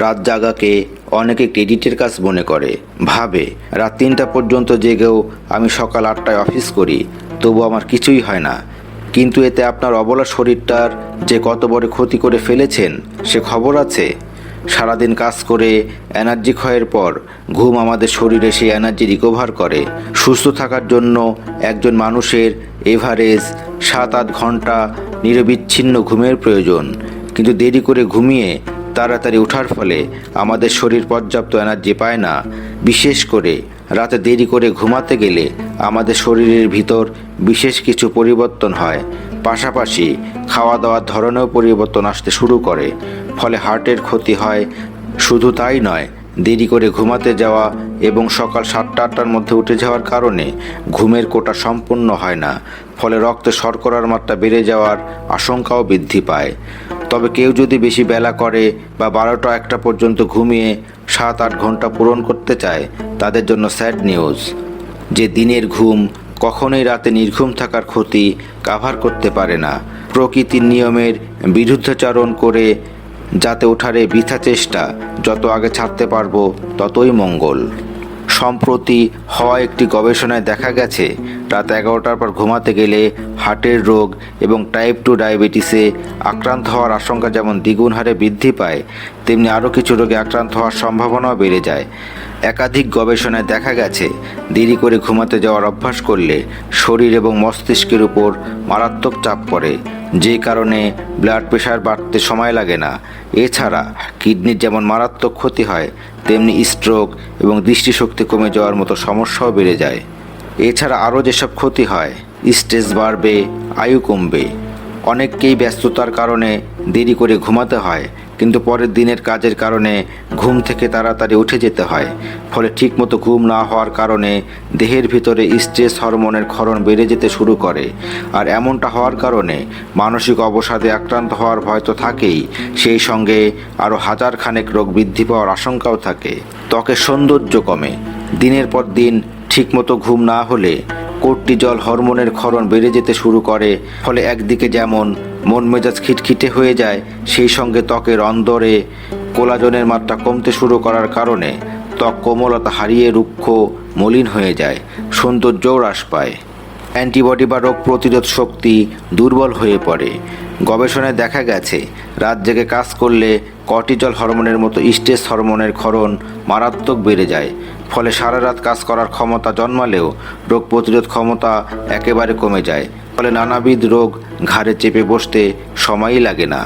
রাত জাগাকে অনেকে ক্রেডিটের কাজ মনে করে। ভাবে, রাত তিনটা পর্যন্ত জেগেও আমি সকাল আটটায় অফিস করি, তবু আমার কিছুই হয় না। কিন্তু এতে আপনার অবলা শরীরটার যে কত বড় ক্ষতি করে ফেলেছেন, সে খবর আছে? সারাদিন কাজ করে এনার্জি ক্ষয়ের পর ঘুম আমাদের শরীরে সেই এনার্জি রিকভার করে। সুস্থ থাকার জন্য একজন মানুষের এভারেজ সাত আট ঘণ্টা নিরবিচ্ছিন্ন ঘুমের প্রয়োজন। কিন্তু দেরি করে ঘুমিয়ে তাড়াতাড়ি ওঠার ফলে আমাদের শরীর পর্যাপ্ত এনার্জি পায় না। বিশেষ করে রাতে দেরি করে ঘুমাতে গেলে আমাদের শরীরের ভিতর বিশেষ কিছু পরিবর্তন হয়। পাশাপাশি খাওয়া দাওয়ার ধরনেও পরিবর্তন আসতে শুরু করে, ফলে হার্টের ক্ষতি হয়। শুধু তাই নয়, দেরি করে ঘুমাতে যাওয়া এবং সকাল সাতটা আটটার মধ্যে উঠে যাওয়ার কারণে ঘুমের কোটা সম্পূর্ণ হয় না, ফলে রক্তে শর্করার মাত্রা বেড়ে যাওয়ার আশঙ্কাও বৃদ্ধি পায়। তবে কেউ যদি বেশি বেলা করে বা বারোটা একটা পর্যন্ত ঘুমিয়ে সাত আট ঘণ্টা পূরণ করতে চায়, তাদের জন্য স্যাড নিউজ। যে দিনের ঘুম, কখনোই রাতে নির্ঘুম থাকার ক্ষতি কাভার করতে পারে না। প্রকৃতির নিয়মের বিরুদ্ধাচরণ করে যাতে ওঠারে বৃথা চেষ্টা যত আগে ছাড়তে পারব, ততই মঙ্গল। সম্প্রতি হওয়া একটি গবেষণায় দেখা গেছে, রাত এগারোটার পর ঘুমাতে গেলে হার্টের রোগ এবং টাইপ টু ডায়াবেটিসে আক্রান্ত হওয়ার আশঙ্কা যেমন দ্বিগুণ হারে বৃদ্ধি পায়, তেমনি আরও কিছু রোগে আক্রান্ত হওয়ার সম্ভাবনাও বেড়ে যায়। একাধিক গবেষণায় দেখা গেছে, দেরি করে ঘুমাতে যাওয়ার অভ্যাস করলে শরীর এবং মস্তিষ্কের উপর মারাত্মক চাপ পড়ে। যে কারণে ব্লাড প্রেশার বাড়তে সময় লাগে না। এছাড়া কিডনির যেমন মারাত্মক ক্ষতি হয়, তেমনি স্ট্রোক এবং দৃষ্টিশক্তি কমে যাওয়ার মতো সমস্যাও বেড়ে যায়। এছাড়া আরও যেসব ক্ষতি হয় স্ট্রেস বাড়বে, আয়ু কমবে। অনেককেই ব্যস্ততার কারণে দেরি করে ঘুমাতে হয় কিন্তু পরের দিনের কাজের কারণে ঘুম থেকে তাড়াতাড়ি উঠে যেতে হয়। ফলে ঠিকমতো ঘুম না হওয়ার কারণে দেহের ভিতরে স্ট্রেস হরমোনের ক্ষরণ বেড়ে যেতে শুরু করে। আর এমনটা হওয়ার কারণে মানসিক অবসাদে আক্রান্ত হওয়ার ভয় তো থাকেই। সেই সঙ্গে আরও হাজার খানেক রোগ বৃদ্ধি পাওয়ার আশঙ্কাও থাকে। ত্বকের সৌন্দর্য কমে। দিনের পর দিন ঠিকমতো ঘুম না হলে কর্টিজল হরমোনের ক্ষরণ বেড়ে যেতে শুরু করে। ফলে একদিকে যেমন মন মেজাজ খিটখিটে হয়ে যায়। সেই সঙ্গে ত্বকের অন্দরে কোলাজনের মাত্রা কমতে শুরু করার কারণে ত্বক কোমলতা হারিয়ে রুক্ষ, মলিন হয়ে যায়, সৌন্দর্যও হ্রাস পায়। অ্যান্টিবডি বা রোগ প্রতিরোধ শক্তি দুর্বল হয়ে পড়ে। গবেষণায় দেখা গেছে, রাত জেগে কাজ করলে কর্টিজল হরমোনের মতো স্ট্রেস হরমোনের ক্ষরণ মারাত্মক বেড়ে যায়, ফলে সারা রাত কাজ করার ক্ষমতা জন্মালেও রোগ প্রতিরোধ ক্ষমতা একেবারে কমে যায়। ফলে নানাবিধ রোগ ঘাড়ে চেপে বসতে সময়ই লাগে না।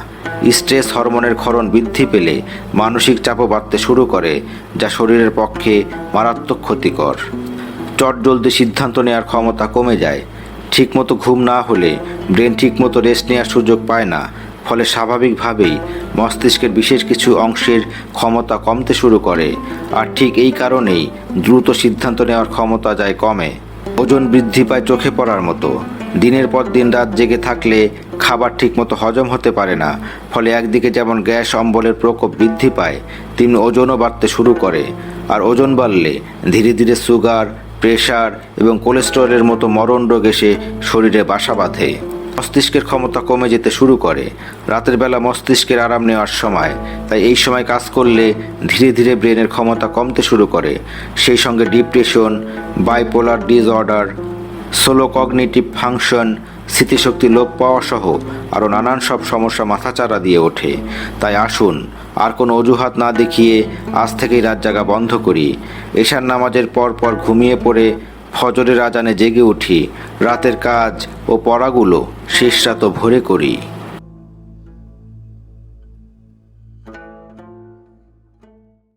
স্ট্রেস হরমোনের ক্ষরণ বৃদ্ধি পেলে মানসিক চাপও বাড়তে শুরু করে, যা শরীরের পক্ষে মারাত্মক ক্ষতিকর। চটজলদি সিদ্ধান্ত নেওয়ার ক্ষমতা কমে যায়। ঠিকমতো ঘুম না হলে ব্রেন ঠিকমতো রেস্ট নেওয়ার সুযোগ পায় না, ফলে স্বাভাবিকভাবেই মস্তিষ্কের বিশেষ কিছু অংশের ক্ষমতা কমতে শুরু করে। আর ঠিক এই কারণেই দ্রুত সিদ্ধান্ত নেওয়ার ক্ষমতা যায় কমে। ওজন বৃদ্ধি পায় চোখে পড়ার মতো। দিনের পর দিন রাত জেগে থাকলে খাবার ঠিকমতো হজম হতে পারে না, ফলে একদিকে যেমন গ্যাস অম্বলের প্রকোপ বৃদ্ধি পায়, তেমনি ওজনও বাড়তে শুরু করে। আর ওজন বাড়লে ধীরে ধীরে সুগার, প্রেশার এবং কোলেস্টেরলের মতো মরণ রোগ এসে শরীরে বাসা বাঁধে। মস্তিষ্কের ক্ষমতা কমে যেতে শুরু করে। রাতের বেলা মস্তিষ্কের আরাম নেওয়ার সময়। তাই এই সময় কাজ করলে ধীরে ধীরে ব্রেনের ক্ষমতা কমতে শুরু করে। সেই সঙ্গে depression, bipolar disorder solo cognitive function, স্মৃতিশক্তি লোপ পাওয়া সহ আরও নানান সব সমস্যা মাথাচাড়া দিয়ে ওঠে। তাই আসুন, আর কোনো অজুহাত না দেখিয়ে আজ থেকেই রাত জাগা বন্ধ করি। এশার নামাজের পর পর ঘুমিয়ে পড়ে ফজরের আজানে জেগে উঠি। রাতের কাজ ও পড়াগুলো শেষ রাত ভরে করি।